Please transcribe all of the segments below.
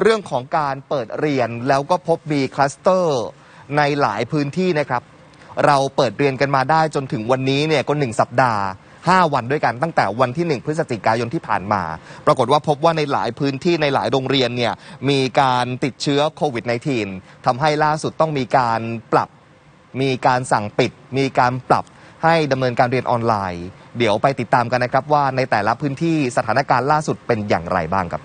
เรื่องของการเปิดเรียนแล้วก็พบมีคลัสเตอร์ในหลายพื้นที่นะครับ เราเปิดเรียนกันมาได้จนถึงวันนี้เนี่ยก็หนึ่งสัปดาห์ 5 วันด้วยกันตั้งแต่วันที่ 1 พฤศจิกายนที่ผ่านมา ปรากฏว่าพบว่าในหลายพื้นที่ในหลายโรงเรียนเนี่ยมีการติดเชื้อโควิด -19 ทำให้ล่าสุดต้องมีการปรับ มีการสั่งปิด มีการปรับให้ดำเนินการเรียนออนไลน์ เดี๋ยวไปติดตามกันนะครับว่าในแต่ละพื้นที่สถานการณ์ล่าสุดเป็นอย่างไรบ้างครับ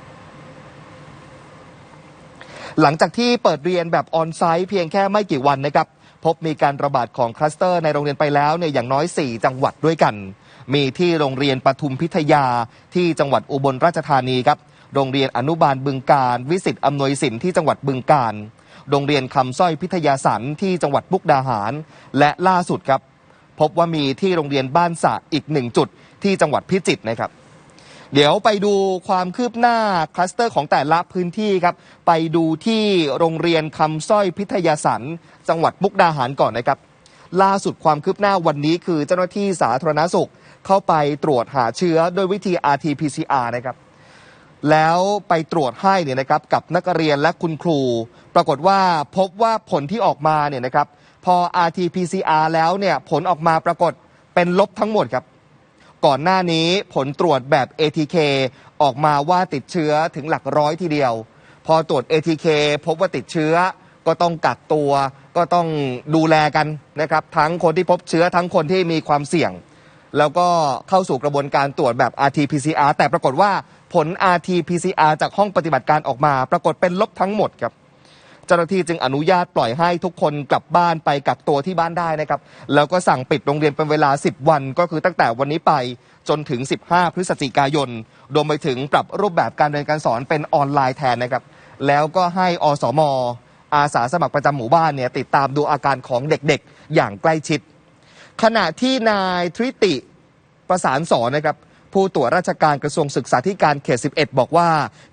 หลังจากที่เปิดเรียนแบบออนไซต์เพียงแค่ไม่กี่วันนะครับ พบมีการระบาดของคลัสเตอร์ในโรงเรียนไปแล้วเนี่ยอย่างน้อย 4 จังหวัดด้วยกัน มีที่โรงเรียนปทุมพิทยาที่จังหวัดอุบลราชธานีครับ โรงเรียนอนุบาลบึงการ วิสิตอำนวยสินที่จังหวัดบึงการ โรงเรียนคำสร้อยพิทยาสันที่จังหวัดมุกดาหาร และล่าสุดครับ พบว่ามีที่โรงเรียนบ้านสะอีกหนึ่งจุดที่จังหวัดพิจิตรนะครับ เดี๋ยวไปดูความคืบหน้าคลัสเตอร์ของแต่ละพื้นที่ครับ ไปดูที่โรงเรียนคำสร้อยพิทยาสันจังหวัดมุกดาหารก่อนนะครับ ล่าสุดความคืบหน้าวันนี้คือเจ้าหน้าที่สาธารณสุขเข้าไปตรวจหาเชื้อโดยวิธี RT-PCR นะครับแล้วไปตรวจให้เนี่ยนะครับกับนักเรียนและคุณครู ปรากฏว่าพบว่าผลที่ออกมาเนี่ยนะครับพอ RT-PCR แล้วเนี่ยผลออกมาปรากฏเป็นลบทั้งหมดครับ ก่อนหน้านี้ผลตรวจแบบ ATK ออกมาว่าติดเชื้อถึงหลักร้อยทีเดียว พอตรวจ ATK พบว่าติดเชื้อก็ต้องกักตัว ก็ต้องดูแลกันนะครับ ทั้งคนที่พบเชื้อทั้งคนที่มีความเสี่ยง แล้วก็เข้าสู่กระบวนการตรวจแบบ RT-PCR แต่ปรากฏว่าผล RT-PCR จากห้องปฏิบัติการออกมา ปรากฏเป็นลบทั้งหมดครับ เจ้าหน้าที่จึงอนุญาตปล่อยให้ทุกคนกลับบ้านไปกักตัวที่บ้านได้นะครับ แล้วก็สั่งปิดโรงเรียนเป็นเวลา 10 วัน ก็คือตั้งแต่วันนี้ไปจนถึง 15 พฤศจิกายนรวมไปถึงปรับรูปแบบการเรียนการสอนเป็นออนไลน์แทนนะครับ แล้วก็ให้อสมอาสาสมัครประจำหมู่บ้านเนี่ยติดตามดูอาการของเด็กๆ อย่างใกล้ชิด ขณะที่นายทริติประสานสอนนะครับ ผู้ตรวจราชการกระทรวงศึกษาธิการเขต 11 บอกว่า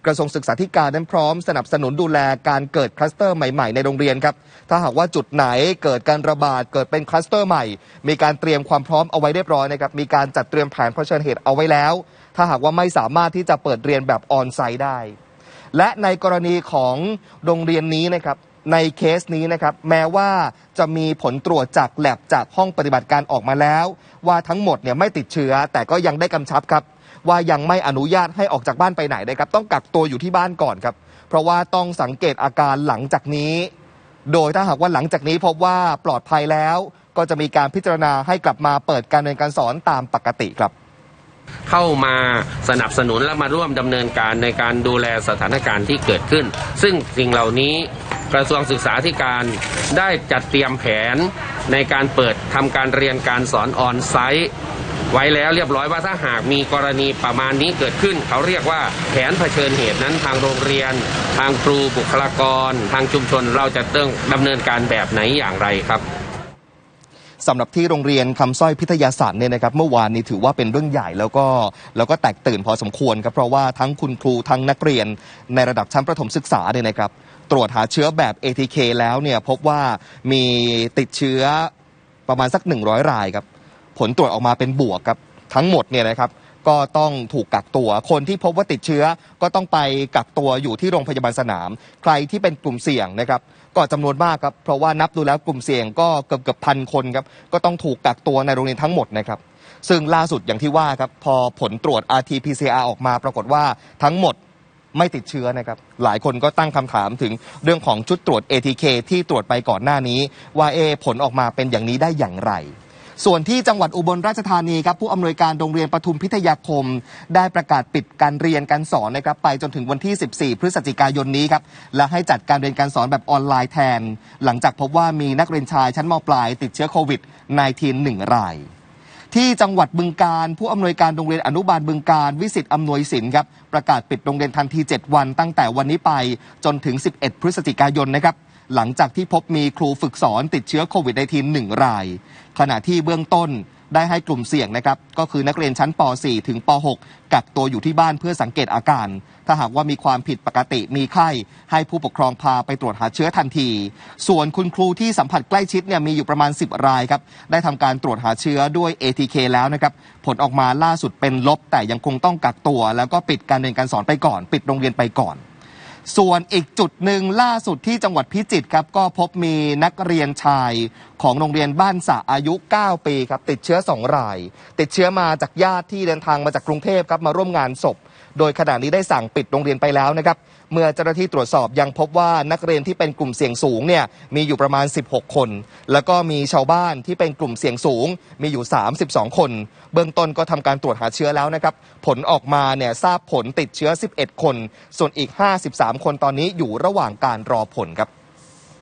กระทรวงศึกษาธิการนั้นพร้อมสนับสนุนดูแลการเกิดคลัสเตอร์ใหม่ๆในโรงเรียนครับ ถ้าหากว่าจุดไหนเกิดการระบาดเกิดเป็นคลัสเตอร์ใหม่ มีการเตรียมความพร้อมเอาไว้เรียบร้อยนะครับ มีการจัดเตรียมแผนเผชิญเหตุเอาไว้แล้ว ถ้าหากว่าไม่สามารถที่จะเปิดเรียนแบบออนไซต์ได้ และในกรณีของโรงเรียนนี้นะครับ ในเคสนี้นะครับแม้ว่าจะมีผลตรวจจากแลบจากห้องปฏิบัติการออกมาแล้ว ว่าทั้งหมดเนี่ยไม่ติดเชื้อ แต่ก็ยังได้กำชับครับ ว่ายังไม่อนุญาตให้ออกจากบ้านไปไหนนะครับ ต้องกักตัวอยู่ที่บ้านก่อนครับ เพราะว่าต้องสังเกตอาการหลังจากนี้ โดยถ้าหากว่าหลังจากนี้พบว่าปลอดภัยแล้ว ก็จะมีการพิจารณาให้กลับมาเปิดการเรียนการสอนตามปกติครับเข้ามาสนับสนุนและมาร่วมดำเนินการในการดูแลสถานการณ์ที่เกิดขึ้น ซึ่งสิ่งเหล่านี้ กระทรวงศึกษาธิการได้จัดเตรียมแผนในการเปิดทำการเรียนการสอนออนไซต์ ไว้แล้วเรียบร้อยว่าถ้าหากมีกรณีประมาณนี้เกิดขึ้น เขาเรียกว่าแผนเผชิญเหตุนั้นทางโรงเรียน ทางครูบุคลากร ทางชุมชนเราจะต้องดำเนินการแบบไหนอย่างไรครับสำหรับที่โรงเรียนคำสร้อยพิทยาศาสตร์เนี่ยนะครับเมื่อวานนี้ถือว่าเป็นเรื่องใหญ่แล้วก็แล้วก็แตกตื่นพอสมควรครับเพราะว่าทั้งคุณครูทั้งนักเรียนในระดับชั้นประถมศึกษาเนี่ยนะครับ ตรวจหาเชื้อแบบ ATK แล้วเนี่ยพบว่ามีติดเชื้อประมาณสัก 100 รายครับ ผลตรวจออกมาเป็นบวกครับ ทั้งหมดเนี่ยนะครับ ก็ต้องถูกกักตัว คนที่พบว่าติดเชื้อก็ต้องไปกักตัวอยู่ที่โรงพยาบาลสนาม ใครที่เป็นกลุ่มเสี่ยงนะครับ ก็จำนวนมากครับ เพราะว่านับดูแล้วกลุ่มเสี่ยงก็เกือบเกือบพันคนครับ ก็ต้องถูกกักตัวในโรงเรียนทั้งหมดนะครับซึ่งล่าสุดอย่างที่ว่าครับพอผลตรวจ RT-PCR ออกมาปรากฏว่าทั้งหมด ไม่ติดเชื้อนะครับ หลายคนก็ตั้งคำถามถึงเรื่องของชุดตรวจ ATK ที่ตรวจไปก่อนหน้านี้ ว่าเอผลออกมาเป็นอย่างนี้ได้อย่างไร ส่วนที่จังหวัดอุบลราชธานีครับผู้อำนวยการโรงเรียนปทุมพิทยาคม ได้ประกาศปิดการเรียนการสอนนะครับไปจนถึงวันที่ 14 พฤศจิกายนนี้ครับและให้จัดการเรียนการสอนแบบออนไลน์แทน หลังจากพบว่ามีนักเรียนชายชั้นมปลายติดเชื้อโควิด -19 หนึ่งราย ที่จังหวัดบึงการผู้อำนวยการโรงเรียนอนุบาลบึงการวิสิตอำนวยสินครับประกาศปิดโรงเรียนทันที 7 วันตั้งแต่วันนี้ไปจนถึง 11 พฤศจิกายนนะครับหลังจากที่พบมีครูฝึกสอนติดเชื้อโควิด -19 หนึ่งราย ขณะที่เบื้องต้น ได้ให้กลุ่มเสี่ยงนะครับก็คือนักเรียนชั้นป .4 ถึงป .6 กักตัวอยู่ที่บ้านเพื่อสังเกตอาการ ถ้าหากว่ามีความผิดปกติมีไข้ ให้ผู้ปกครองพาไปตรวจหาเชื้อทันที ส่วนคุณครูที่สัมผัสใกล้ชิดเนี่ยมีอยู่ประมาณ 10 รายครับได้ทำการตรวจหาเชื้อด้วย ATK แล้วนะครับผลออกมาล่าสุดเป็นลบ แต่ยังคงต้องกักตัว แล้วก็ปิดการเรียนการสอนไปก่อน ปิดโรงเรียนไปก่อน ส่วนอีกจุดหนึ่งล่าสุดที่จังหวัดพิจิตรครับก็พบมีนักเรียนชายของโรงเรียนบ้านสะอายุ 9 ปีครับติดเชื้อ 2 ราย ติดเชื้อมาจากญาติที่เดินทางมาจากกรุงเทพครับมาร่วมงานศพ โดยขณะนี้ได้สั่งปิดโรงเรียนไปแล้วนะครับ เมื่อเจ้าหน้าที่ตรวจสอบยังพบว่านักเรียนที่เป็นกลุ่มเสี่ยงสูงเนี่ยมีอยู่ประมาณ 16 คน แล้วก็มีชาวบ้านที่เป็นกลุ่มเสี่ยงสูง มีอยู่ 32 คน เบื้องต้นก็ทำการตรวจหาเชื้อแล้วนะครับ ผลออกมาเนี่ยทราบผลติดเชื้อ 11 คน ส่วนอีก 53 คนตอนนี้อยู่ระหว่างการรอผลครับ